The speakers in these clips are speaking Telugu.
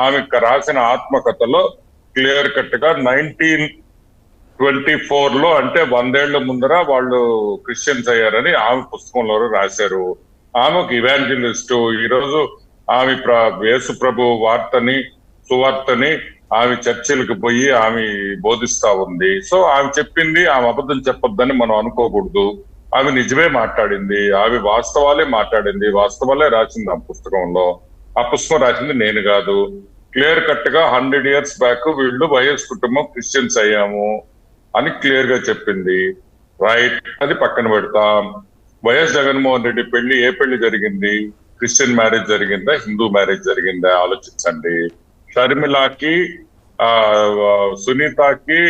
ఆమె రాసిన ఆత్మకథలో క్లియర్ కట్గా నైన్టీన్ ట్వంటీ ఫోర్లో అంటే వందేళ్ళ ముందర వాళ్ళు క్రిస్టియన్స్ అయ్యారని ఆమె పుస్తకంలో రాశారు. ఆమెకు ఇవాంజలిస్ట్ ఈరోజు ఆమె ప్ర- యేసు ప్రభు వార్తని సువార్తని ఆమె చర్చిలకు పోయి ఆమె బోధిస్తా ఉంది. సో ఆమె చెప్పింది ఆమె అబద్ధం చెప్పొద్దని మనం అనుకోకూడదు. ఆమె నిజమే మాట్లాడింది. ఆమె వాస్తవాలే మాట్లాడింది. వాస్తవాలే రాసింది ఆ పుస్తకంలో. ఆ పుస్తకం రాసింది నేను కాదు. క్లియర్ కట్గా హండ్రెడ్ ఇయర్స్ బ్యాక్ వీళ్ళు వైఎస్ కుటుంబం క్రిస్టియన్స్ అయ్యాము అని క్లియర్గా చెప్పింది. రైట్ అది పక్కన పెడతాం. వైఎస్ జగన్మోహన్ రెడ్డి పెళ్ళి ఏ పెళ్ళి జరిగింది? క్రిస్టియన్ మ్యారేజ్ జరిగిందా? హిందూ మ్యారేజ్ జరిగిందా? ఆలోచించండి. షర్మిలాకి ఆ సునీతకి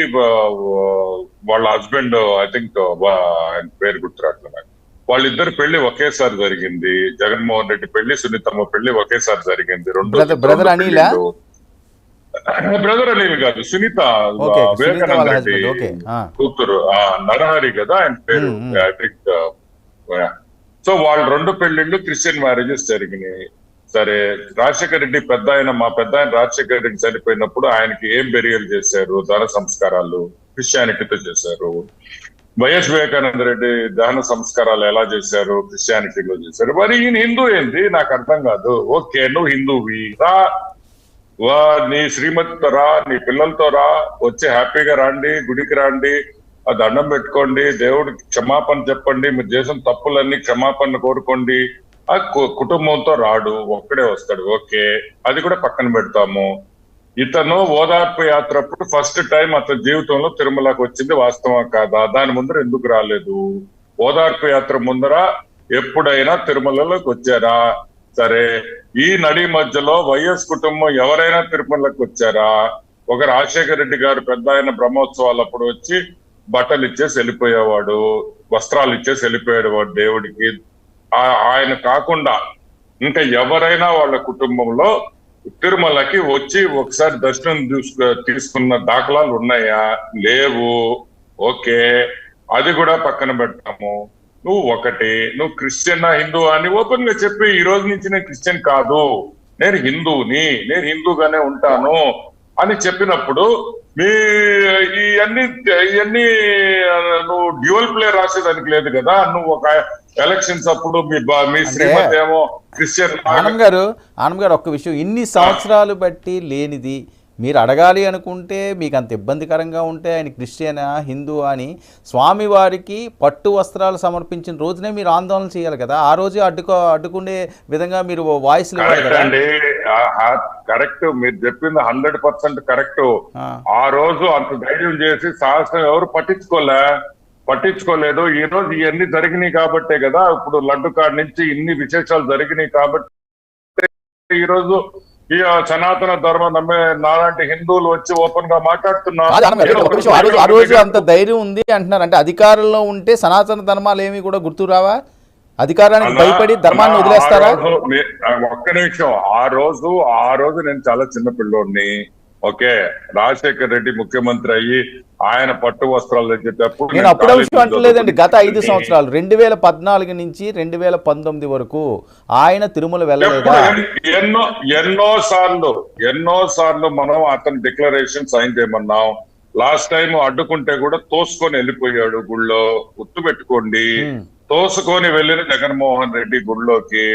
వాళ్ళ హస్బెండ్ ఐ థింక్ ఆయన పేరు గుర్తురాట్లే వాళ్ళిద్దరు పెళ్ళి ఒకేసారి జరిగింది జగన్మోహన్ రెడ్డి పెళ్ళి సునీతమ్మ పెళ్ళి ఒకేసారి జరిగింది రెండు brother అనిలా? బ్రదర్ అనిల్ కాదు సునీత వివేకానంద రెడ్డి. కూతురు నరహరి కదా ఆయన పేరు Hmm, hmm. సో వాళ్ళ రెండు పెళ్ళిళ్ళు క్రిస్టియన్ మ్యారేజెస్ జరిగినాయి సరే రాజశేఖర రెడ్డి పెద్ద ఆయన మా పెద్ద ఆయన రాజశేఖర రెడ్డి చనిపోయినప్పుడు ఆయనకి ఏం బెరియల్ చేశారు దహన సంస్కారాలు క్రిస్టియానిటీతో చేశారు వైఎస్ వివేకానంద రెడ్డి దహన సంస్కారాలు ఎలా చేశారు? క్రిస్టియానిటీలో చేశారు. మరి ఈయన హిందూ ఏంటి నాకు అర్థం కాదు. ఓకే నువ్వు హిందూవి. రా. వా నీ శ్రీమతితో రా నీ పిల్లలతో రా. వచ్చి హ్యాపీగా రండి గుడికి రండి ఆ దండం పెట్టుకోండి దేవుడికి క్షమాపణ చెప్పండి మీరు చేసిన తప్పులన్నీ క్షమాపణ కోరుకోండి. ఆ కు- కుటుంబంతో రాడు ఒక్కడే వస్తాడు. ఓకే అది కూడా పక్కన పెడతాము. ఇతను ఓదార్పు యాత్ర అప్పుడు ఫస్ట్ టైం అతని జీవితంలో తిరుమలకు వచ్చింది వాస్తవం కాదా? దాని ముందర ఎందుకు రాలేదు? ఓదార్పు యాత్ర ముందర ఎప్పుడైనా తిరుమలలోకి వచ్చారా? సరే ఈ నడి మధ్యలో వైఎస్ కుటుంబం ఎవరైనా తిరుమలకు వచ్చారా? ఒక రాజశేఖర రెడ్డి గారు పెద్ద ఆయన బ్రహ్మోత్సవాలప్పుడు వచ్చి బట్టలు ఇచ్చేసి వెళ్ళిపోయేవాడు వస్త్రాలు ఇచ్చేసి వెళ్ళిపోయేవాడు వాడు దేవుడికి ఆయన కాకుండా ఇంకా ఎవరైనా వాళ్ళ కుటుంబంలో తిరుమలకి వచ్చి ఒకసారి దర్శనం తీసుకున్న దాఖలాలు ఉన్నాయా? లేవు. ఓకే. అది కూడా పక్కన పెడతాము. నువ్వు ఒకటి నువ్వు క్రిస్టియన్ హిందూ అని ఓపెన్గా చెప్పి ఈ రోజు నుంచి నేను క్రిస్టియన్ కాదు. నేను హిందూని నేను హిందూగానే ఉంటాను అని చెప్పినప్పుడు మీ ఇవన్నీ ఇవన్నీ నువ్వు డ్యూయల్ ప్లే రాసేదానికి లేదు కదా. నువ్వు ఒక ఎలక్షన్స్ అప్పుడు మీ శ్రీమతి ఏమో క్రిస్టియన్ ఆనంద్ గారు ఆనంద్ గారు ఒక్క విషయం ఇన్ని సంవత్సరాలు బట్టి లేనిది మీరు అడగాలి అనుకుంటే మీకు అంత ఇబ్బందికరంగా ఉంటే ఆయన క్రిస్టియనా హిందూ అని స్వామివారికి పట్టు వస్త్రాలు సమర్పించిన రోజునే మీరు ఆందోళన చేయాలి కదా. ఆ రోజే అడ్డుకో అడ్డుకునే విధంగా మీరు వాయిస్ కరెక్ట్ కదా. అండి. కరెక్ట్ మీరు చెప్పింది హండ్రెడ్ పర్సెంట్ కరెక్ట్ ఆ. ఆ రోజు అంత ధైర్యం చేసి సాహసం ఎవరు పట్టించుకోలే. పట్టించుకోలేదు. ఈ రోజు ఇవన్నీ జరిగినాయి కాబట్టే కదా ఇప్పుడు లడ్డు కాడ నుంచి ఇన్ని విశేషాలు జరిగినాయి కాబట్టి ఈ రోజు ఈ సనాతన ధర్మం నమ్మే నాలాంటి హిందువులు వచ్చి ఓపెన్గా మాట్లాడుతున్నారు. ఆ రోజు అంత ధైర్యం ఉంది అంటున్నారు. అంటే అధికారంలో ఉంటే సనాతన ధర్మాలు ఏమి కూడా గుర్తు రావా అధికారానికి భయపడి ధర్మాన్ని వదిలేస్తారా? ఒక్క నిమిషం ఆ రోజు ఆ రోజు నేను చాలా చిన్న పిల్లోడిని. ఓకే రాజశేఖర్ రెడ్డి ముఖ్యమంత్రి అయ్యి ఆయన పట్టు వస్త్రాలు తెచ్చేటప్పుడు నేను అప్పుడే అంటలేదండి. గత ఐదు సంవత్సరాలు రెండు వేల పద్నాలుగు నుంచి రెండు వేల పంతొమ్మిది వరకు ఆయన తిరుమల వెళ్ళలేదా? ఎన్నో ఎన్నో సార్లు ఎన్నో సార్లు మనం అతని డిక్లరేషన్ సైన్ చేయమన్నాం. లాస్ట్ టైం అడ్డుకుంటే కూడా తోసుకొని వెళ్ళిపోయాడు గుళ్ళో. గుర్తు పెట్టుకోండి. తోసుకొని వెళ్ళిన జగన్మోహన్ రెడ్డి గుళ్ళోకి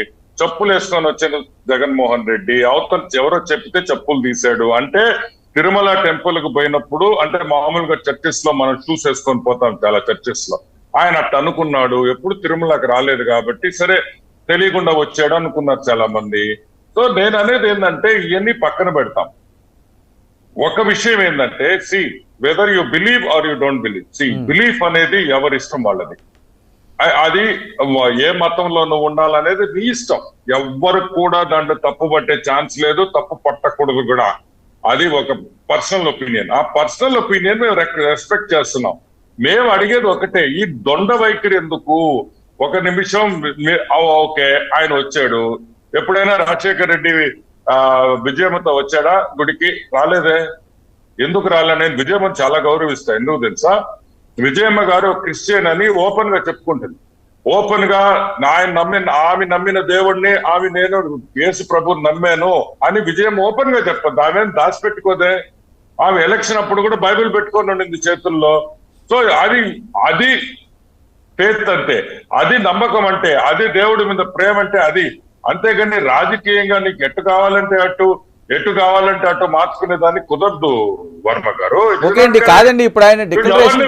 చెప్పులు వేసుకొని వచ్చిన జగన్మోహన్ రెడ్డి. అవతల ఎవరో చెప్తే చెప్పులు తీశాడు. అంటే తిరుమల టెంపుల్కు పోయినప్పుడు అంటే మామూలుగా చర్చెస్లో మనం షూస్ వేసుకొని పోతాం చాలా చర్చెస్లో ఆయన అట్ట అనుకున్నాడు. ఎప్పుడు తిరుమలకి రాలేదు కాబట్టి సరే తెలియకుండా వచ్చాడు అనుకున్నారు చాలా మంది సో నేను అనేది ఏంటంటే ఇవన్నీ పక్కన పెడతాం. ఒక విషయం ఏంటంటే see whether you believe or you don't believe see belief అనేది ఎవరి ఇష్టం వాళ్ళది. అది ఏ మతంలో నువ్వు ఉండాలనేది నీ ఇష్టం. ఎవ్వరు కూడా దాంట్లో తప్పు పట్టే ఛాన్స్ లేదు తప్పు పట్టకూడదు కూడా. అది ఒక పర్సనల్ ఒపీనియన్. ఆ పర్సనల్ ఒపీనియన్ మేము రెస్పెక్ట్ చేస్తున్నాం. మేము అడిగేది ఒకటే ఈ దొండ వైఖరి ఎందుకు? ఒక నిమిషం మీ- ఓకే ఆయన వచ్చాడు. ఎప్పుడైనా రాజశేఖర్ రెడ్డి ఆ విజయమ్మతో వచ్చాడా గుడికి? రాలేదే. ఎందుకు రాలే? నేను విజయమ్మ చాలా గౌరవిస్తా. ఎందుకు తెలుసా? విజయమ్మ గారు క్రిస్టియన్ అని ఓపెన్గా చెప్పుకుంటుంది. ఓపెన్గా ఆయన నమ్మిన ఆమె నమ్మిన దేవుణ్ణి ఆమె నేను యేసు ప్రభుని నమ్మాను అని విజయం ఓపెన్గా చెప్పదు ఆమె దాచిపెట్టుకోదే? ఆమె ఎలక్షన్ అప్పుడు కూడా బైబిల్ పెట్టుకొని ఉండింది చేతుల్లో. సో అది అది ఫేత్ అంటే అది నమ్మకం అంటే అది దేవుడి మీద ప్రేమ అంటే అది. అంతేగాని రాజకీయంగా నీకు ఎట్టు కావాలంటే అటు ఎటు కావాలంటే అటు మార్చుకునే దాన్ని కుదరదు వర్మ గారు. కాదండి ఇప్పుడు ఆయన డిక్లరేషన్?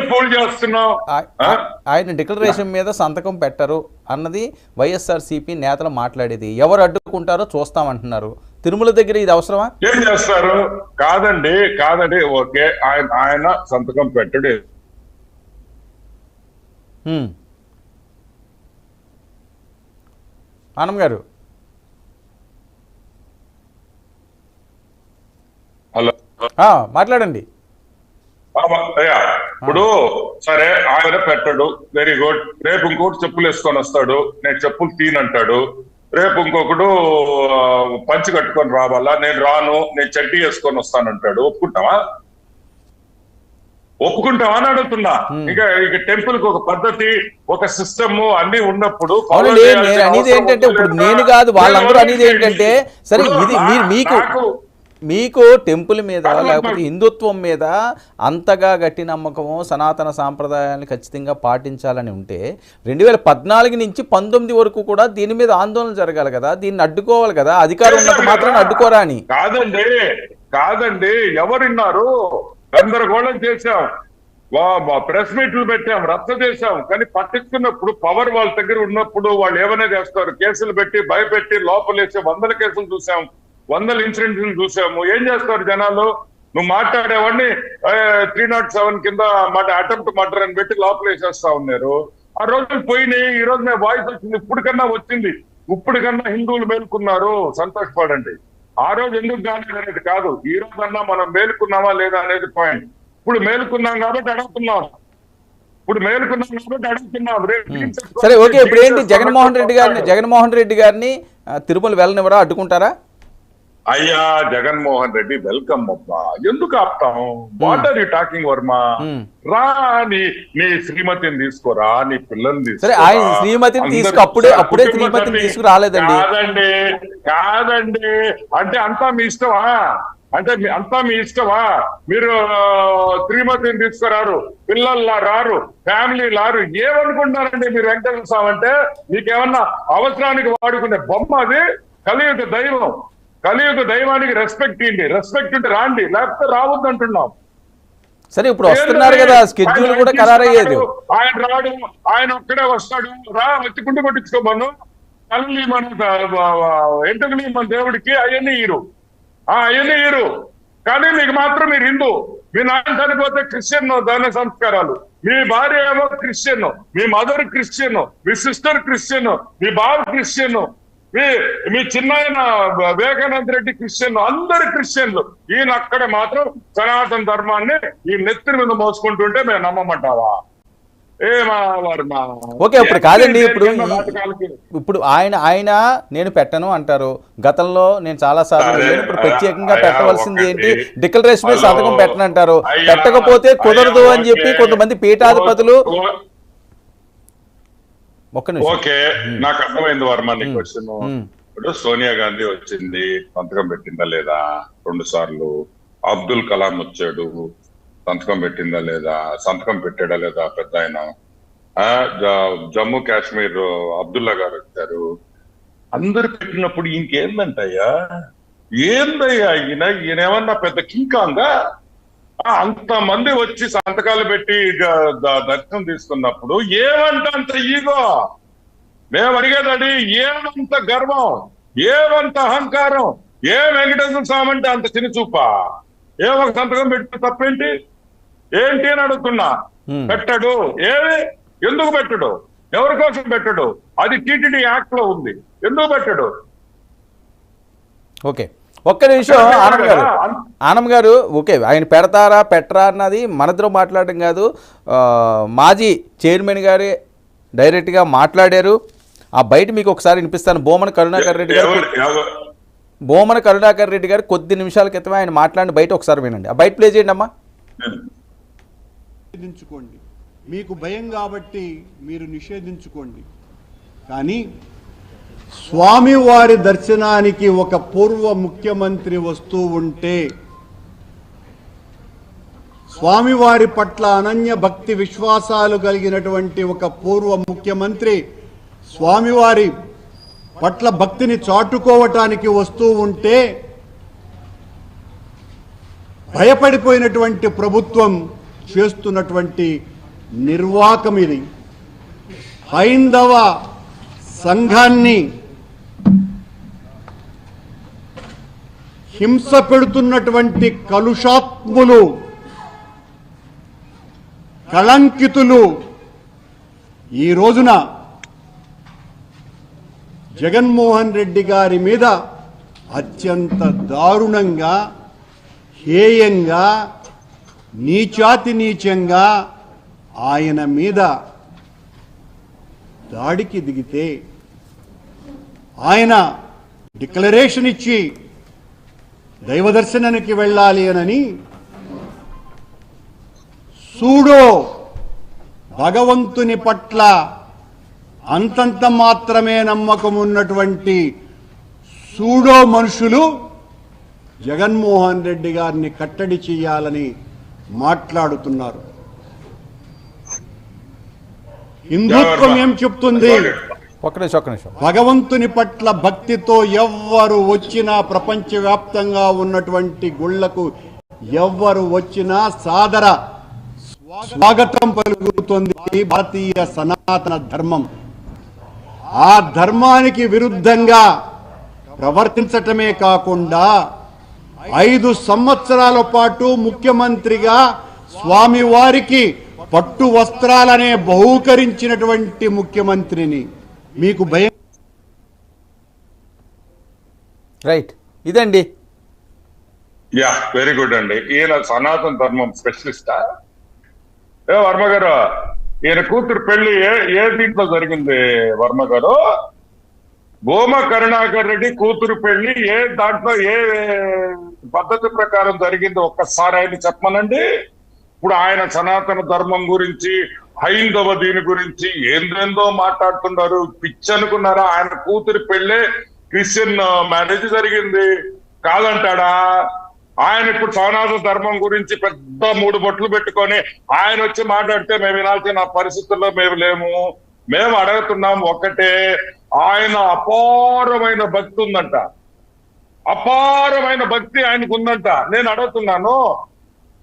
ఆయన డిక్లరేషన్ మీద సంతకం పెట్టరు అన్నది వైఎస్ఆర్సీపీ నేతలు మాట్లాడేది. ఎవరు అడ్డుకుంటారో చూస్తామంటున్నారు. తిరుమల దగ్గర ఇది అవసరమా? ఏం చేస్తారు? కాదండి కాదండి ఓకే ఆయన ఆయన సంతకం పెట్టడు. ఆనం గారు హలో ఆ, మాట్లాడండి. ఇప్పుడు సరే ఆయన పెట్టడు. వెరీ గుడ్ రేపు ఇంకోటి చెప్పులు వేసుకొని వస్తాడు. నేను చెప్పులు తీనంటాడు. రేపు ఇంకొకడు పంచి కట్టుకొని రావాలా? నేను రాను. నేను చెడ్డీ వేసుకొని వస్తానంటాడు. ఒప్పుకుంటావా? ఒప్పుకుంటావా అని అడుగుతున్నా. ఇంకా ఇక టెంపుల్కి ఒక పద్ధతి ఒక సిస్టమ్ అన్ని ఉన్నప్పుడు అనేది ఏంటంటే ఇప్పుడు? నేను కాదు వాళ్ళందరూ అనేది ఏంటంటే సరే ఇది మీకు మీకు టెంపుల్ మీద లేకపోతే హిందుత్వం మీద అంతగా గట్టి నమ్మకము సనాతన సాంప్రదాయాన్ని ఖచ్చితంగా పాటించాలని ఉంటే రెండు వేల పద్నాలుగు నుంచి పంతొమ్మిది వరకు కూడా దీని మీద ఆందోళన జరగాలి కదా దీన్ని అడ్డుకోవాలి కదా అధికారం ఉన్నంత మాత్రం. అడ్డుకోరా అని. కాదండి కాదండి. ఎవరున్నారు? గందరగోళం చేశాం. ప్రెస్ మీట్లు పెట్టాం రద్ద చేశాం. కానీ పట్టించుకున్నప్పుడు పవర్ వాళ్ళ దగ్గర ఉన్నప్పుడు వాళ్ళు ఏమైనా చేస్తారు? కేసులు పెట్టి భయపెట్టి లోపలేసి వందల కేసులు చూసాం. వందల ఇన్సిడెంట్లు చూసాము. ఏం చేస్తారు జనాలు? నువ్వు మాట్లాడేవాడిని త్రీ నాట్ సెవెన్ కింద మాట అటెంప్ట్ మర్డర్ అని పెట్టి లోపలేసేస్తా ఉన్నారు. ఆ రోజులు పోయినాయి ఈ రోజు మేము వాయిస్ వచ్చింది ఇప్పటికన్నా వచ్చింది. ఇప్పటికన్నా హిందువులు మేలుకున్నారు. సంతోషపడండి. ఆ రోజు ఎందుకు కాలేదు అనేది కాదు. ఈ రోజన్నా మనం మేలుకున్నామా లేదా అనేది పాయింట్ ఇప్పుడు మేలుకున్నాం కాబట్టి అడుగుతున్నాం. ఇప్పుడు మేలుకున్నాం కాబట్టి అడుగుతున్నాం. సరే ఓకే ఇప్పుడు ఏంటి జగన్మోహన్ రెడ్డి గారిని. జగన్మోహన్ రెడ్డి గారిని తిరుమల వెళ్ళనివ్వరా అడ్డుకుంటారా? అయ్యా జగన్మోహన్ రెడ్డి వెల్కమ్ అబ్బా. ఎందుకు ఆపుతాం? What are you talking Varma. రా నీ నీ శ్రీమతిని తీసుకోరా నీ పిల్లల్ని తీసుకోరా. ఆయన శ్రీమతిని తీసుకు- అప్పుడే- అప్పుడే శ్రీమతిని తీసుకురాలేదండి. కాదండి కాదండి. అంటే అంతా మీ ఇష్టమా? అంటే అంతా మీ ఇష్టమా? మీరు శ్రీమతిని తీసుకురారు పిల్లలు రారు ఫ్యామిలీ రారు ఏమనుకుంటున్నారండి మీరు వెంకటేశ్వర స్వామి అంటే? మీకేమన్నా అవసరానికి వాడుకునే బొమ్మ అది? కలియుగ దైవం. కలియుగ దైవానికి రెస్పెక్ట్ ఇవ్వండి రెస్పెక్ట్ ఉంటే రాండి. లేకపోతే రావద్దు అంటున్నాం. సరే ఇప్పుడు వస్తున్నారు కదా స్కెడ్యూల్ కూడా ఖరారయ్యేది ఆయన రాడు. ఆయన ఒక్కడే వస్తాడు. రా వచ్చి గుండు కొట్టించుకోమను కళ్ళు మన ఎంటుకలు మన దేవుడికి అవన్నీ ఇరు ఆ అవన్నీ ఇరు కానీ మీకు మాత్రం మీరు హిందూ. మీ నాన్న చనిపోతే క్రిస్టియన్ దాన సంస్కారాలు. మీ భార్య ఏమో క్రిస్టియన్ మీ మదర్ క్రిస్టియన్ మీ సిస్టర్ క్రిస్టియన్ మీ బావ క్రిస్టియన్ మీ మీ చిన్నాయన వివేకానంద రెడ్డి క్రిస్టియన్ అందరు క్రిస్టియన్లు ఈయన అక్కడ మాత్రం సనాతన ధర్మాన్ని ఈ నెత్తిన మీద మోసుకుంటుంటే మేము నమ్మమంటావా ఓకే ఇప్పుడు కాదండి ఇప్పుడు? ఇప్పుడు ఆయన ఆయన నేను పెట్టను అంటారు గతంలో నేను చాలా సార్లు. ఇప్పుడు ప్రత్యేకంగా పెట్టవలసింది. ఏంటి డిక్లరేషన్. సంతకం పెట్టనంటారు పెట్టకపోతే కుదరదు అని చెప్పి. కొంతమంది పీఠాధిపతులు ఒక్క నిమిషం. ఓకే నాకు అర్థమైంది వర్మ నీ క్వశ్చన్. ఇప్పుడు సోనియా గాంధీ వచ్చింది సంతకం పెట్టిందా లేదా? రెండు సార్లు. అబ్దుల్ కలాం వచ్చాడు సంతకం పెట్టిందా లేదా? సంతకం పెట్టాడా లేదా పెద్ద ఆయన? జమ్మూ కాశ్మీర్ అబ్దుల్లా గారు వచ్చారు. అందరు పెట్టినప్పుడు ఇంకేందంటయ్యా? ఏందయ్యా ఈయన? ఈయన ఏమన్నా పెద్ద కింకాంగా అంత మంది వచ్చి సంతకాలు పెట్టి దర్శనం తీసుకున్నప్పుడు ఏమంట అంత ఈగో? మేము అడిగేదండి ఏమంత గర్వం? ఏమంత అహంకారం? ఏ వెంకటేశ్వర స్వామి అంటే అంత చిన్న చూపా ఏ ఒక సంతకం పెట్టి తప్పేంటి? ఏంటి అని అడుగుతున్నా. పెట్టడు. ఏమి ఎందుకు పెట్టడు? ఎవరి కోసం పెట్టడు? అది టీటీడీ యాక్ట్లో ఉంది. ఎందుకు పెట్టడు? ఓకే. ఒక్క నిమిషం ఆనంద్ గారు. ఆనంద్ గారు ఓకే ఆయన పెడతారా పెట్టరా అన్నది మనతో మాట్లాడడం కాదు. మాజీ చైర్మన్ గారే డైరెక్ట్గా మాట్లాడారు. ఆ బయట మీకు ఒకసారి వినిపిస్తాను. బోమన కరుణాకర్ రెడ్డి గారు బోమన కరుణాకర్ రెడ్డి గారు కొద్ది నిమిషాల క్రితమే ఆయన మాట్లాడిన బయట ఒకసారి వినండి. ఆ బయట ప్లే చేయండి అమ్మా. నిషేధించుకోండి. మీకు భయం కాబట్టి మీరు నిషేధించుకోండి. కానీ స్వామివారి దర్శనానికి ఒక పూర్వ ముఖ్యమంత్రి వస్తూ ఉంటే స్వామివారి పట్ల అనన్య భక్తి విశ్వాసాలు కలిగినటువంటి ఒక పూర్వ ముఖ్యమంత్రి స్వామివారి పట్ల భక్తిని చాటుకోవటానికి వస్తూ ఉంటే భయపడిపోయినటువంటి ప్రభుత్వం చేస్తున్నటువంటి నిర్వాకం ఇది. హైందవ సంఘాన్ని హింస పెడుతున్నటువంటి కలుషాత్ములు కళంకితులు ఈ రోజున జగన్మోహన్ రెడ్డి గారి మీద అత్యంత దారుణంగా హేయంగా నీచాతి నీచంగా ఆయన మీద దాడికి దిగితే ఆయన డిక్లరేషన్ ఇచ్చి దైవ దర్శనానికి వెళ్ళాలి అనని సూడో భగవంతుని పట్ల అంతంత మాత్రమే నమ్మకం ఉన్నటువంటి సూడో మనుషులు జగన్మోహన్ రెడ్డి గారిని కట్టడి చేయాలని మాట్లాడుతున్నారు. హిందుత్వం ఏం చెప్తుంది? ఒక్క నిమిషం ఒక్క నిమిషం. భగవంతుని పట్ల భక్తితో ఎవ్వరు వచ్చినా ప్రపంచవ్యాప్తంగా ఉన్నటువంటి గుళ్ళకు ఎవ్వరు వచ్చినా సాదర స్వాగతం పలుకుతుంది భారతీయ సనాతన ధర్మం. ఆ ధర్మానికి విరుద్ధంగా ప్రవర్తించటమే కాకుండా ఐదు సంవత్సరాల పాటు ముఖ్యమంత్రిగా స్వామివారికి పట్టు వస్త్రాలనే బహూకరించినటువంటి ముఖ్యమంత్రిని మీకు భయం రైట్ ఇదండి. యా వెరీ గుడ్ అండి. ఈయన సనాతన ధర్మం స్పెషలిస్టా? ఏ వర్మ గారు ఈయన కూతురు పెళ్ళి ఏ ఏ దీంట్లో జరిగింది వర్మ గారు? భూమ కరుణాకర్ రెడ్డి కూతురు పెళ్ళి ఏ దాంట్లో ఏ పద్ధతి ప్రకారం జరిగింది? ఒక్కసారి ఆయన చెప్పమనండి. ఇప్పుడు ఆయన సనాతన ధర్మం గురించి హైందవ దీని గురించి ఏందేందో మాట్లాడుతున్నారు. పిచ్చి అనుకున్నారా? ఆయన కూతురు పెళ్ళే క్రిస్టియన్ మ్యారేజ్ జరిగింది. కాదంటాడా? ఆయన ఇప్పుడు సనాతన ధర్మం గురించి పెద్ద మూడు బొట్లు పెట్టుకొని ఆయన వచ్చి మాట్లాడితే మేము వినాల్సిన పరిస్థితుల్లో మేము లేము. మేము అడుగుతున్నాం ఒక్కటే ఆయన అపారమైన భక్తి ఉందంట. అపారమైన భక్తి ఆయనకు ఉందంట నేను అడుగుతున్నాను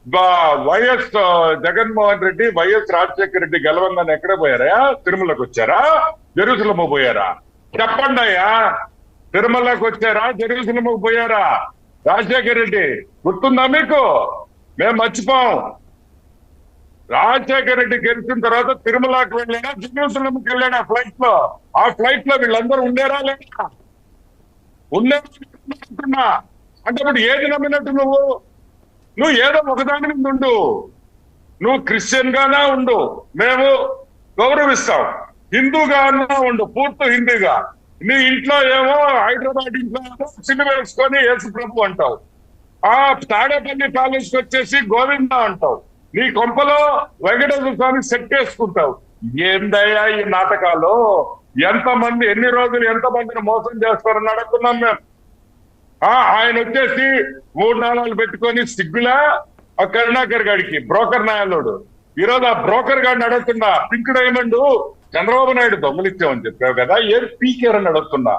వైఎస్ జగన్మోహన్ రెడ్డి వైఎస్ రాజశేఖర రెడ్డి గెలవంగానే ఎక్కడ పోయారా? తిరుమలకు వచ్చారా? జెరూసలము పోయారా? చెప్పండి అయ్యా. తిరుమలకు వచ్చారా? జెరూసలముకు పోయారా? రాజశేఖర రెడ్డి గుర్తుందా మీకు? మేము మర్చిపోం. రాజశేఖర రెడ్డి గెలిచిన తర్వాత తిరుమలకి వెళ్ళాడా? జెరూసలంకి వెళ్ళాడా ఫ్లైట్లో ఆ ఫ్లైట్లో వీళ్ళందరూ ఉండేరా లేదా? ఉండేరా అంటే ఇప్పుడు ఏది నమ్మినట్టు నువ్వు? నువ్వు ఏదో ఒకదాని మీద ఉండు. నువ్వు క్రిస్టియన్ గానా ఉండు. మేము గౌరవిస్తాం. హిందూగానా ఉండు. పూర్తి హిందూగా. నీ ఇంట్లో ఏమో హైదరాబాద్ ఇంట్లో సినిమా వేసుకొని యేసు ప్రభు అంటావు. ఆ తాడేపల్లి ప్యాలెస్ వచ్చేసి గోవింద అంటావు. నీ కొంపలో వెంకటేశ్వర స్వామి సెట్ చేసుకుంటావు ఏందయ్యా ఈ నాటకాలు? ఎంతమంది ఎన్ని రోజులు ఎంతమందిని మోసం చేస్తారని అడుగుతున్నాం మేము. ఆయన వచ్చేసి మూడు నాణాలు పెట్టుకొని సిగ్గులా ఆ కరుణాకర్ గాడికి బ్రోకర్ నాయాలోడు ఈరోజు ఆ బ్రోకర్ గాడిని అడుగుతున్నా పింక్ డైమండ్ చంద్రబాబు నాయుడు దొంగలిచ్చామని చెప్పావు కదా ఏం అని అడుగుతున్నా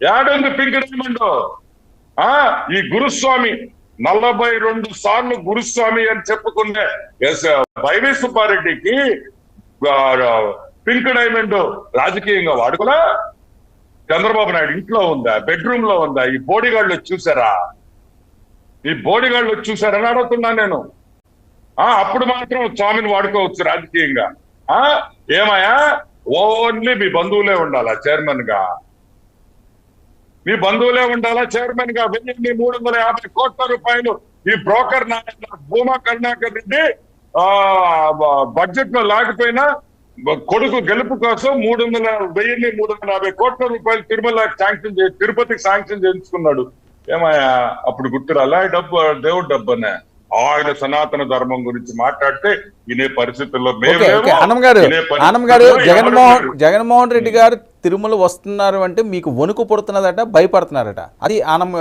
ఏడుంది పింక్ డైమండ్? ఆ ఈ గురుస్వామి నలభై రెండు సార్లు గురుస్వామి అని చెప్పుకునే ఎస్ వైవి సుబ్బారెడ్డికి పింక్ డైమండ్ రాజకీయంగా వాడుకోలే? చంద్రబాబు నాయుడు ఇంట్లో ఉందా? బెడ్రూమ్లో ఉందా? ఈ బోడిగాళ్ళు వచ్చి చూసారా? ఈ బోడిగాళ్ళు వచ్చి చూసారని అడుగుతున్నా నేను. ఆ అప్పుడు మాత్రం స్వామిని వాడుకోవచ్చు రాజకీయంగా. ఆ ఏమయ్యా? ఓన్లీ మీ బంధువులే ఉండాలా చైర్మన్గా మీ బంధువులే ఉండాలా చైర్మన్గా వెయ్యి మూడు వందల యాభై కోట్ల రూపాయలు ఈ బ్రోకర్ నాయన భూమా కరుణాకర్ రెడ్డి ఆ బడ్జెట్లో లేకపోయినా కొడుకు గెలుపు కోసం మూడు వందల వెయ్యి మూడు వందల యాభై కోట్ల రూపాయలు తిరుమల శాంక్షన్ తిరుపతికి శాంక్షన్ చేయించుకున్నాడు. ఏమయ్యా అప్పుడు గుర్తురాలా? డబ్బు దేవుడు డబ్బు అనే ఆయన సనాతన ధర్మం గురించి మాట్లాడితే వినే పరిస్థితుల్లో. ఆనం గారు ఆనం గారు జగన్మోహన్. జగన్మోహన్ రెడ్డి గారు తిరుమల వస్తున్నారు అంటే మీకు వణుకు పుడుతున్నదట భయపడుతున్నారట. అది ఆనం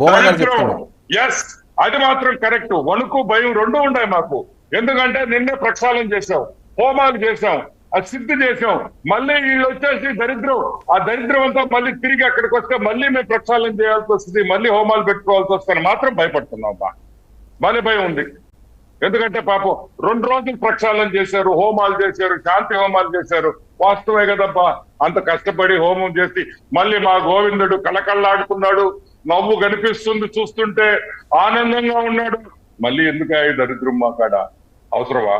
భువన్ గారు చెప్తున్నారు. ఎస్ అది మాత్రం కరెక్ట్ వణుకు భయం రెండు ఉన్నాయి మాకు. ఎందుకంటే నిన్నే ప్రక్షాళన చేశాం హోమాలు చేశాం అది సిద్ధి చేశాం. మళ్ళీ వీళ్ళు వచ్చేసి దరిద్రం. ఆ దరిద్రం అంతా మళ్ళీ తిరిగి అక్కడికి వస్తే మళ్ళీ మేము ప్రక్షాళన చేయాల్సి వస్తుంది మళ్ళీ హోమాలు పెట్టుకోవాల్సి వస్తుంది మాత్రం భయపడుతున్నాం అమ్మా భలే భయం ఉంది. ఎందుకంటే పాపం రెండు రోజులు ప్రక్షాళన చేశారు హోమాలు చేశారు శాంతి హోమాలు చేశారు. వాస్తవే కదబ్బా అంత కష్టపడి హోమం చేసి మళ్ళీ మా గోవిందుడు కళకళ్ళాడుతున్నాడు నవ్వు కనిపిస్తుంది చూస్తుంటే ఆనందంగా ఉన్నాడు. మళ్ళీ ఎందుకు దరిద్రం మా కాడ? అవసరమా?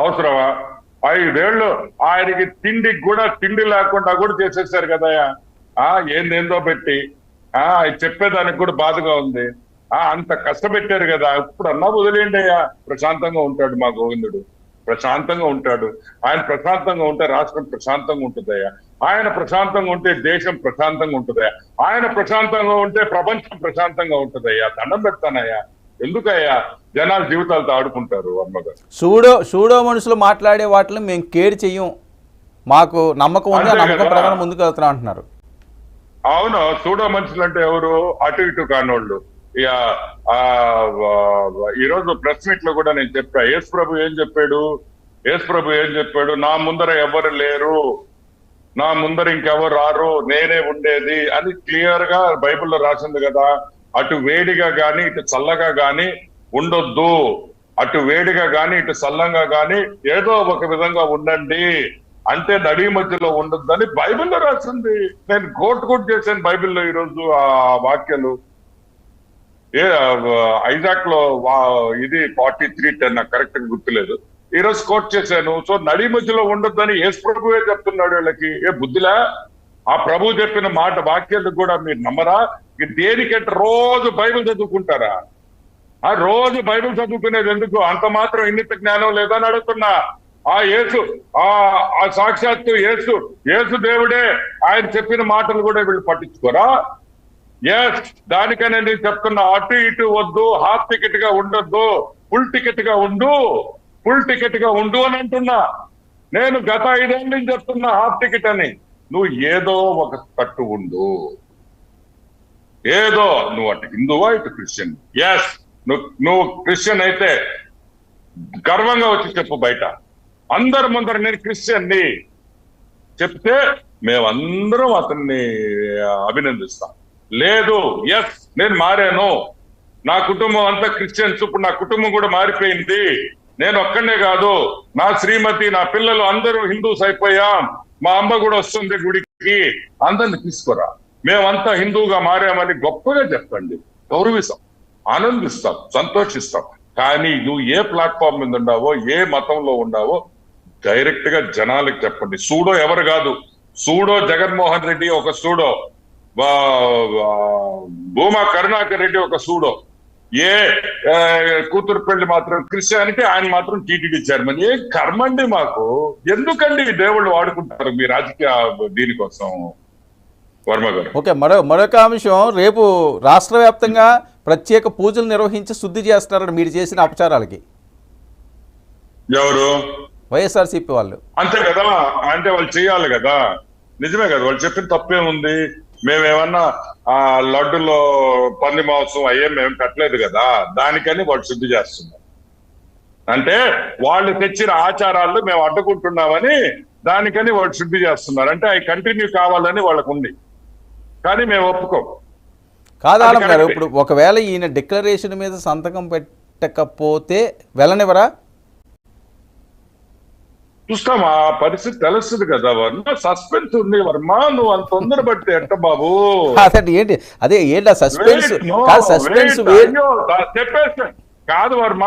అవసరమా? ఐదేళ్ళు ఆయనకి తిండికి కూడా తిండి లేకుండా కూడా చేసేసారు కదయ్యా. ఆ ఏందేందో పెట్టి. ఆ చెప్పేదానికి కూడా బాధగా ఉంది. ఆ అంత కష్టపెట్టారు కదా. ఇప్పుడు అన్నా వదిలేండి అయ్యా. ప్రశాంతంగా ఉంటాడు మా గోవిందుడు. ప్రశాంతంగా ఉంటాడు. ఆయన ప్రశాంతంగా ఉంటే రాష్ట్రం ప్రశాంతంగా ఉంటుందయ్యా. ఆయన ప్రశాంతంగా ఉంటే దేశం ప్రశాంతంగా ఉంటుందయ్యా. ఆయన ప్రశాంతంగా ఉంటే ప్రపంచం ప్రశాంతంగా ఉంటుందయ్యా. దండం పెడతానయ్యా. ఎందుకయ్యా జనాల జీవితాలతో ఆడుకుంటారు అమ్మగారు సూడో సూడో మనుషులు మాట్లాడే వాటిని మేము కేర్ చెయ్యం. మాకు నమ్మకం ఉంది నమ్మకం. ప్రకారం ముందుకు వెళ్తున్నాం అంటున్నారు. అవును సూడో మనుషులు అంటే ఎవరు? అటు ఇటు కానోళ్ళు. ఈ రోజు ప్రెస్ మీట్లో కూడా నేను చెప్పా యేసు ప్రభు ఏం చెప్పాడు? యేసు ప్రభు ఏం చెప్పాడు? నా ముందర ఎవరు లేరు? నా ముందర ఇంకెవరు రారు? నేనే ఉండేది అని క్లియర్గా బైబిల్లో రాసింది కదా. అటు వేడిగా గాని ఇటు చల్లగా గాని ఉండొద్దు. అటు వేడిగా గాని ఇటు చల్లంగా గాని ఏదో ఒక విధంగా ఉండండి. అంటే నడి మధ్యలో ఉండొద్దని బైబిల్లో రాసింది. నేను కోట్ కోట్ చేశాను బైబిల్లో ఈ రోజు ఆ వాక్యాలు. ఏ ఐజాక్లో వా- ఇది ఫార్టీ త్రీ టెన్ నాకు కరెక్ట్గా గుర్తులేదు. ఈ రోజు కోట్ చేశాను. సో నడి మధ్యలో ఉండొద్దని యేసు ప్రభువే చెప్తున్నాడు వీళ్ళకి. ఏ బుద్ధిలా? ఆ ప్రభు చెప్పిన మాట వాక్యాలకు కూడా మీరు నమ్మరా? దేనికంటే రోజు బైబిల్ చదువుకుంటారా? ఆ రోజు బైబిల్ చదువుకునేది ఎందుకు? అంత మాత్రం ఇన్నిత జ్ఞానం లేదని అడుగుతున్నా. ఆ యేసు ఆ ఆ సాక్షాత్తు యేసు యేసు దేవుడే ఆయన చెప్పిన మాటలు కూడా వీళ్ళు పట్టించుకోరా? ఎస్ దానికనే నేను చెప్తున్నా అటు ఇటు వద్దు హాఫ్ టికెట్గా ఉండొద్దు ఫుల్ టికెట్గా ఉండు ఫుల్ టికెట్గా ఉండు అని అంటున్నా. నేను గత ఐదేళ్ళ నుంచి చెప్తున్నా హాఫ్ టికెట్ అని. నువ్వు ఏదో ఒక తట్టు ఉండు. ఏదో నువ్వు అటు హిందువా ఇటు క్రిస్టియన్? ఎస్ నువ్వు నువ్వు క్రిస్టియన్ అయితే గర్వంగా వచ్చి చెప్పు బయట. అందరి ముందర నేను క్రిస్టియన్ని చెప్తే మేమందరం అతన్ని అభినందిస్తాం. లేదు. ఎస్ నేను మారాను. నా కుటుంబం అంతా క్రిస్టియన్స్ ఇప్పుడు నా కుటుంబం కూడా మారిపోయింది. నేను ఒక్కనే కాదు. నా శ్రీమతి నా పిల్లలు అందరూ హిందూస్ అయిపోయాం. మా అమ్మ కూడా వస్తుంది గుడికి. అందరిని తీసుకురా. మేమంతా హిందువుగా మారామని గొప్పగా చెప్పండి. గౌరవిస్తాం. ఆనందిస్తాం. సంతోషిస్తాం. కానీ నువ్వు ఏ ప్లాట్ఫామ్ మీద ఉండావో ఏ మతంలో ఉండావో డైరెక్ట్గా జనాలకు చెప్పండి. సూడో ఎవరు కాదు. సూడో జగన్మోహన్ రెడ్డి ఒక సూడో. వా- భూమా కరుణాకర్ రెడ్డి ఒక సూడో. ఏ కూతురు పెళ్ళి మాత్రం క్రిస్టియానిటీ ఆయన మాత్రం టీటీడీ చైర్మన్. ఏ కర్మండి మాకు? ఎందుకండి దేవుళ్ళు వాడుకుంటారు మీ రాజకీయ దీనికోసం? ఓకే మరో మరొక అంశం రేపు రాష్ట్ర వ్యాప్తంగా ప్రత్యేక పూజలు నిర్వహించి శుద్ధి చేస్తారని మీరు చేసిన అపచారాలకి. ఎవరు? వైఎస్ఆర్సీపీ వాళ్ళు. అంతే కదా అంటే వాళ్ళు చేయాలి కదా. నిజమే కదా వాళ్ళు చెప్పిన తప్పేముంది మేమేమన్నా ఆ లడ్డులో పంది మాంసం అయ్యే మేము కట్టలేదు కదా దానికని వాళ్ళు శుద్ధి చేస్తున్నారు. అంటే వాళ్ళు తెచ్చిన ఆచారాలు మేము అడ్డుకుంటున్నామని దానికని వాళ్ళు శుద్ధి చేస్తున్నారు. అంటే అవి కంటిన్యూ కావాలని వాళ్ళకు ఉంది. కానీ మేము ఒప్పుకోం. కాదు అది ఆలం గారు. ఇప్పుడు ఒకవేళ ఈయన డిక్లరేషన్ మీద సంతకం పెట్టకపోతే వెళ్ళనివరా చూస్తాం ఆ పరిస్థితి తెలుస్తుంది కదా వర్మ సస్పెన్స్ ఉంది వర్మ నువ్వు అంత తొందర పడితే ఎట్ట బాబు? అదండి ఏంటి? అదే ఏంటి సస్పెన్స్? సస్పెన్స్ wait, వేరు అయ్యో, దా- చెప్పేస్తే. కాదు వర్మ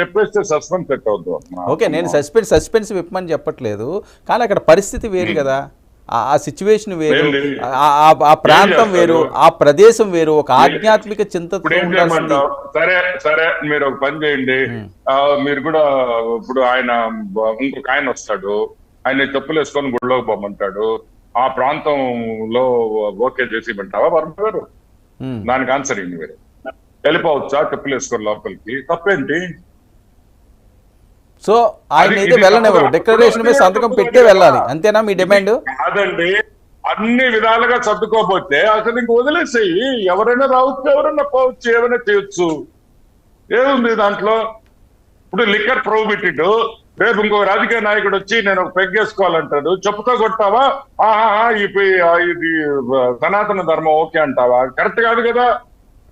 చెప్పేస్తే సస్పెన్స్ అవుతుంది వర్మ. ఓకే నేను సస్పెన్స్ సస్పెన్స్ విప్పమని చెప్పట్లేదు కానీ అక్కడ పరిస్థితి వేరు కదా. ఆ- సిచ్యువేషన్ వేరు? ఆ- ప్రాంతం? వేరు ఆ ప్రదేశం వేరు ఒక ఆధ్యాత్మిక చేయమంటావు? సరే సరే మీరు ఒక పని చేయండి. మీరు కూడా ఇప్పుడు ఆయన ఇంకొక ఆయన వస్తాడు. ఆయన చెప్పులు వేసుకొని గుడిలోకి పోమంటాడు. ఆ ప్రాంతంలో ఓకే చేసి ఇవ్వంటావా వర్మ గారు. దానికి ఆన్సర్ ఏంటి మీరు. వెళ్ళిపోవచ్చా చెప్పులు వేసుకొని లోపలికి? తప్పేంటి? సో ఆయన అయితే వెళ్ళనివ్వరు. డిక్లరేషన్ మీద సంతకం పెట్టే వెళ్ళాలి. అంతేనా మీ డిమాండ్ కాదండి. అన్ని విధాలుగా సర్దుకోపోతే అసలు ఇంక వదిలేసేయి. ఎవరైనా రావచ్చు ఎవరైనా పోవచ్చు ఏమైనా చేయొచ్చు. ఏముంది దాంట్లో? ఇప్పుడు లిక్కర్ ప్రోహిబిటెడ్. రేపు ఇంకో రాజకీయ నాయకుడు వచ్చి నేను ఒక పెగ్గేసుకోవాలంటాడు చెప్పుతో కొట్టావా? ఆహా ఇది సనాతన ధర్మం ఓకే అంటావా? కరెక్ట్ కాదు కదా.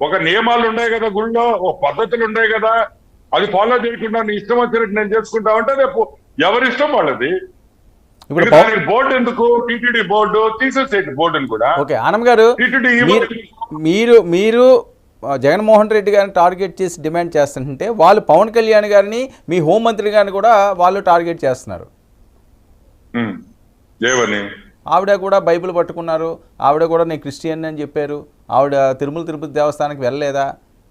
ఒక నియమాలు ఉన్నాయి కదా గుళ్ళో ఒక పద్ధతులు ఉన్నాయి కదా. అది ఫాలో చేయకుండా నీ ఇష్టం వచ్చినట్టు నేను చేసుకుంటా అంటే రేపు ఎవరి ఇష్టం వాళ్ళది? ఇప్పుడు దానికి బోర్డు ఎందుకు? టీటీడీ బోర్డు తీసేసేయండి బోర్డుని కూడా. ఓకే ఆనం గారు మీరు మీరు జగన్మోహన్ రెడ్డి గారిని టార్గెట్ చేసి డిమాండ్ చేస్తుంటే వాళ్ళు పవన్ కళ్యాణ్ గారిని మీ హోంమంత్రి గారిని కూడా వాళ్ళు టార్గెట్ చేస్తున్నారు. ఏమని? ఆవిడ కూడా బైబిల్ పట్టుకున్నారు. ఆవిడ కూడా నేను క్రిస్టియన్ అని చెప్పారు. ఆవిడ తిరుమల తిరుపతి దేవస్థానానికి వెళ్ళలేదా?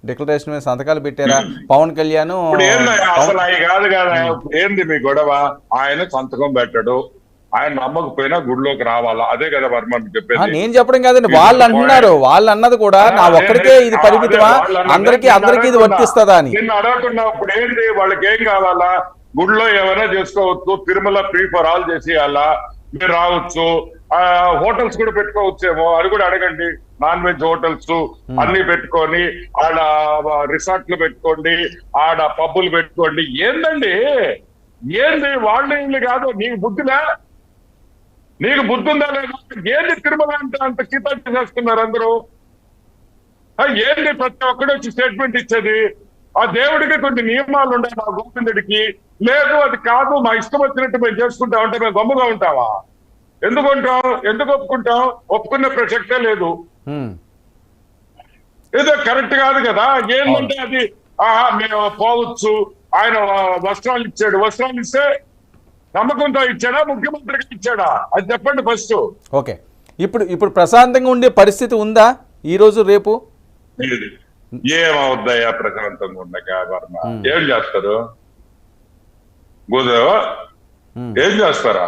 డిక్లరేషన్ మీద సంతకాలు పెట్టారా? పవన్ కళ్యాణ్ అసలు అవి కాదు కదా. ఏంది మీ గొడవ? ఆయన సంతకం పెట్టడు. ఆయన నమ్మకపోయినా గుడిలోకి రావాలా? అదే కదా వర్మ చెప్పేది. నేను చెప్పడం కాదండి. వాళ్ళు అంటున్నారు. వాళ్ళు అన్నది కూడా నా ఒక్కడికే ఇది పరిమితమా? అందరికీ అందరికీ ఇది వర్తిస్తుందా అని. నిన్ను అడగకుండా ఇప్పుడు ఏంటి వాళ్ళకి ఏం కావాలా? గుడిలో ఏమైనా చేసుకోవచ్చు తిరుమల ఫ్రీ ఫర్ ఆల్ చేసేయాలా? మీరు రావచ్చు. హోటల్స్ కూడా పెట్టుకోవచ్చేమో అది కూడా అడగండి. నాన్ వెజ్ హోటల్స్ అన్ని పెట్టుకొని ఆడ రిసార్ట్లు పెట్టుకోండి ఆడ పబ్బులు పెట్టుకోండి. ఏందండి? ఏంది? వాళ్ళ ఇల్లు కాదు. నీకు బుద్ధిలా? నీకు బుద్ధి ఉందా లేదా? ఏంది తిరుమల అంటే అంత కితాబ్ చేస్తున్నారు అందరూ? ఏంది ప్రతి ఒక్కడు వచ్చి స్టేట్మెంట్ ఇచ్చేది? ఆ దేవుడికి కొన్ని నియమాలు ఉన్నాయి మా గోవిందుడికి. లేదు అది కాదు మా ఇష్టం వచ్చినట్టు మేము చేసుకుంటాం అంటే మేము గమ్ముగా ఉంటావా? ఎందుకు ఉంటాం ఎందుకు ఒప్పుకుంటాం ఒప్పుకునే ప్రసక్తే లేదు. ఏదో కరెక్ట్ కాదు కదా. ఏంటంటే అది ఆహా మేము పోవచ్చు. ఆయన వస్త్రాలు ఇచ్చాడు. వస్త్రాలు ఇస్తే నమ్మకంతో ఇచ్చాడా? ముఖ్యమంత్రికి ఇచ్చాడా? అది చెప్పండి ఫస్ట్. ఓకే. ఇప్పుడు ఇప్పుడు ప్రశాంతంగా ఉండే పరిస్థితి ఉందా ఈ రోజు రేపు? ఇది ఏమవుద్దయ్యా ప్రశాంతంగా ఉండక వర్మ? ఏం చేస్తారు? హ్మ్. ఏం చేస్తారా?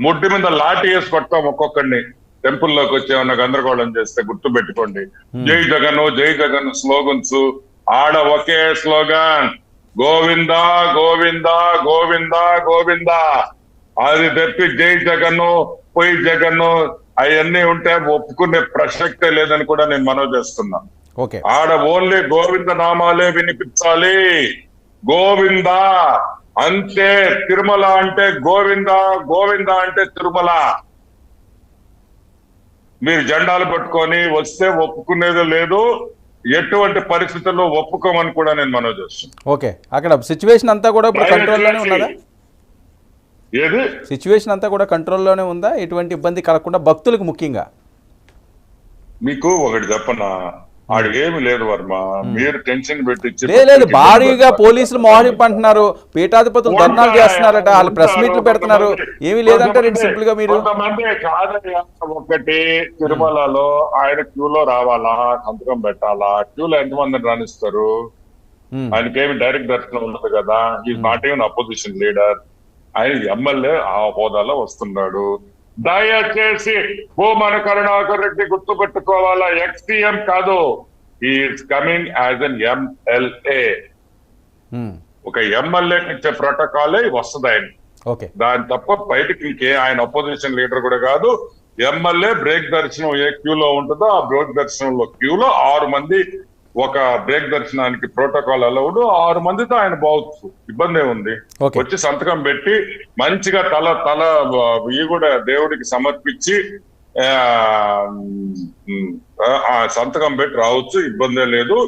ముడ్డి మీద లాఠీ వేసి కొడతాం ఒక్కొక్కడిని. టెంపుల్లోకి వచ్చి ఏమన్నా గందరగోళం చేస్తే గుర్తు పెట్టుకోండి జై జగన్ జై జగన్ స్లోగన్స్. ఆడ ఒకే స్లోగన్. గోవిందా గోవిందా గోవిందా గోవిందా. అది తెప్పి జై జగన్ పోయి జగన్. అవన్నీ ఉంటే ఒప్పుకునే ప్రసక్తే లేదని కూడా నేను మనవి చేస్తున్నా. ఆడ ఓన్లీ గోవింద నామాలే వినిపించాలి. గోవింద. అంతే తిరుమల అంటే గోవింద గోవింద అంటే తిరుమల. మీరు జెండాలు పట్టుకొని వస్తే ఒప్పుకునేది లేదు ఎటువంటి పరిస్థితుల్లో ఒప్పుకోమని కూడా నేను మనవి చేస్తున్నాను. ఓకే అక్కడ సిచ్యువేషన్ అంతా కూడా ఇప్పుడు కంట్రోల్లోనే ఉన్నదా? ఏది? సిచ్యువేషన్ అంతా కూడా కంట్రోల్లోనే ఉందా? ఎటువంటి ఇబ్బంది కలగకుండా భక్తులకు ముఖ్యంగా? మీకు ఒకటి చెప్పనా? ఏమి లేదు వర్మ. మీరు టెన్షన్ పెట్టించి లేదు భారీగా పోలీసులు మోహరింపు అంటున్నారు పీఠాధిపతులు ధర్నాలు చేస్తున్నారట. వాళ్ళు ప్రెస్ మీట్లు పెడుతున్నారు. ఏమీ లేదంటే రెండు సింపుల్గా మీరు కాదయ్యా ఒకటి తిరుమలలో ఆయన క్యూలో రావాలా? సంతకం పెట్టాలా? క్యూలో ఎంతమందిని రాణిస్తారు? ఆయనకేమి డైరెక్ట్ దర్శనం ఉండదు కదా. ఈ నాట్ ఈవెన్ అపోజిషన్ లీడర్ ఆయన ఎమ్మెల్యే ఆ హోదాలో వస్తున్నాడు. దయచేసి భూమన కరుణాకర్ రెడ్డి గుర్తు పెట్టుకోవాలా ఎక్స్టీఎం కాదు is coming as an MLA ఒక ఎమ్మెల్యే ఇచ్చే ప్రోటోకాలే వస్తుంది ఆయన. దాని తప్ప బయటకి ఇంకే ఆయన అపోజిషన్ లీడర్ కూడా కాదు. ఎమ్మెల్యే బ్రేక్ దర్శనం ఏ క్యూలో ఉంటుందో ఆ బ్రేక్ దర్శనంలో క్యూలో ఆరు మంది ఒక బ్రేక్ దర్శనానికి ప్రోటోకాల్ అలౌడ్. ఆరు మందితో ఆయన పోవచ్చు. ఇబ్బంది ఉంది. వచ్చి సంతకం పెట్టి మంచిగా తల తల ఇవి కూడా దేవుడికి సమర్పించి సంతకం పెట్టి రావచ్చు. ఇబ్బందే లేదు.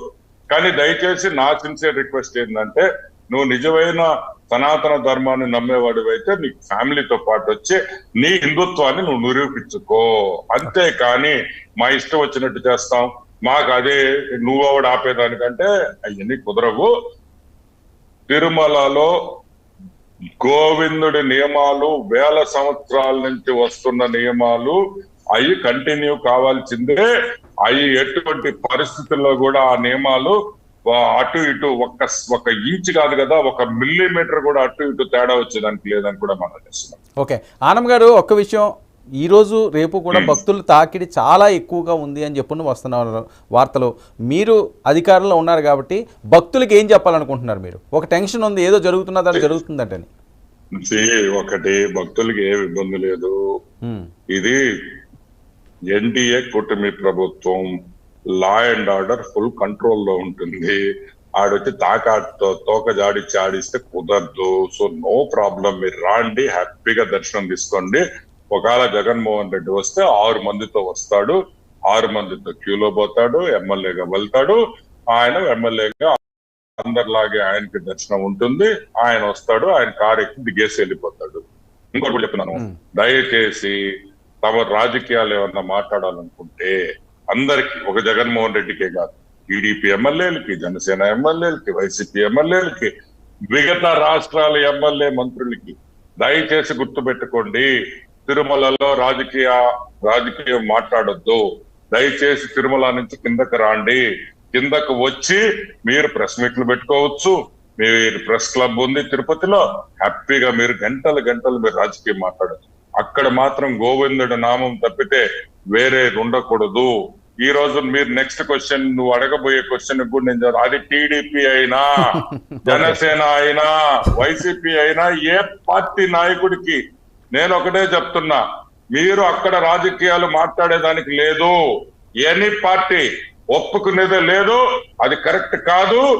కానీ దయచేసి నా సిన్సియర్ రిక్వెస్ట్ ఏంటంటే నువ్వు నిజమైన సనాతన ధర్మాన్ని నమ్మేవాడు అయితే నీ ఫ్యామిలీతో పాటు వచ్చి నీ హిందుత్వాన్ని నువ్వు నిరూపించుకో. అంతే కానీ మా ఇష్టం వచ్చినట్టు చేస్తాం. మాకు అదే నువ్వు ఆవిడ ఆపేదానికంటే అవన్నీ కుదరవు. తిరుమలలో గోవిందుడి నియమాలు వేల సంవత్సరాల నుంచి వస్తున్న నియమాలు అవి కంటిన్యూ కావాల్సిందే. అవి ఎటువంటి పరిస్థితుల్లో కూడా ఆ నియమాలు అటు ఇటు ఒక్క ఒక ఇంచ్ కాదు కదా ఒక మిల్లీమీటర్ కూడా అటు ఇటు తేడా వచ్చేదానికి లేదని కూడా మనం చేస్తున్నాం ఓకే. ఆనం గారు ఒక్క విషయం ఈ రోజు రేపు కూడా. భక్తుల తాకిడి చాలా ఎక్కువగా ఉంది అని చెప్పుకుని వస్తున్నారు వార్తలు. మీరు అధికారంలో ఉన్నారు కాబట్టి భక్తులకి ఏం చెప్పాలనుకుంటున్నారు మీరు? ఒక టెన్షన్ ఉంది ఏదో జరుగుతున్నది అది జరుగుతుందంటని. See, ఒకటి భక్తులకి ఏ ఇబ్బంది లేదు. ఇది ఎన్డీఏ కూటమి ప్రభుత్వం లా అండ్ ఆర్డర్ ఫుల్ కంట్రోల్లో ఉంటుంది. ఆడొచ్చి తాకాతో తోక జాడిచ్చి ఆడిస్తే కుదరదు. సో నో ప్రాబ్లం మీరు రాండి హ్యాపీగా దర్శనం తీసుకోండి. ఒకవేళ జగన్మోహన్ రెడ్డి వస్తే ఆరు మందితో వస్తాడు ఆరు మందితో క్యూలో పోతాడు ఎమ్మెల్యేగా వెళ్తాడు. ఆయన ఎమ్మెల్యేగా అందరిలాగే ఆయనకి దర్శనం ఉంటుంది. ఆయన వస్తాడు ఆయన కారు ఎక్కి దిగేసి వెళ్ళిపోతాడు. ఇంకోటి చెప్తున్నాను. దయచేసి తమ రాజకీయాలు ఏమన్నా మాట్లాడాలనుకుంటే అందరికి ఒక జగన్మోహన్ రెడ్డికే కాదు టీడీపీ ఎమ్మెల్యేలకి జనసేన ఎమ్మెల్యేలకి వైసీపీ ఎమ్మెల్యేలకి మిగతా రాష్ట్రాల ఎమ్మెల్యే మంత్రులకి దయచేసి గుర్తుపెట్టుకోండి. తిరుమలలో రాజకీయ రాజకీయం మాట్లాడొద్దు. దయచేసి తిరుమల నుంచి కిందకు రాండి. కిందకు వచ్చి మీరు ప్రెస్ మీట్లు పెట్టుకోవచ్చు. మీరు ప్రెస్ క్లబ్ ఉంది తిరుపతిలో. హ్యాపీగా మీరు గంటలు గంటలు మీరు రాజకీయం మాట్లాడచ్చు. అక్కడ మాత్రం గోవిందుడి నామం తప్పితే వేరే ఉండకూడదు. ఈ రోజు మీరు నెక్స్ట్ క్వశ్చన్ నువ్వు అడగబోయే క్వశ్చన్ కూడా నేను చదువు- అది టీడీపీ అయినా జనసేన అయినా వైసీపీ అయినా ఏ పార్టీ నాయకుడికి నేను ఒకటే చెప్తున్నా. మీరు అక్కడ రాజకీయాలు మాట్లాడేదానికి లేదు. ఎనీ పార్టీ ఒప్పుకునేదే లేదు. అది కరెక్ట్ కాదు.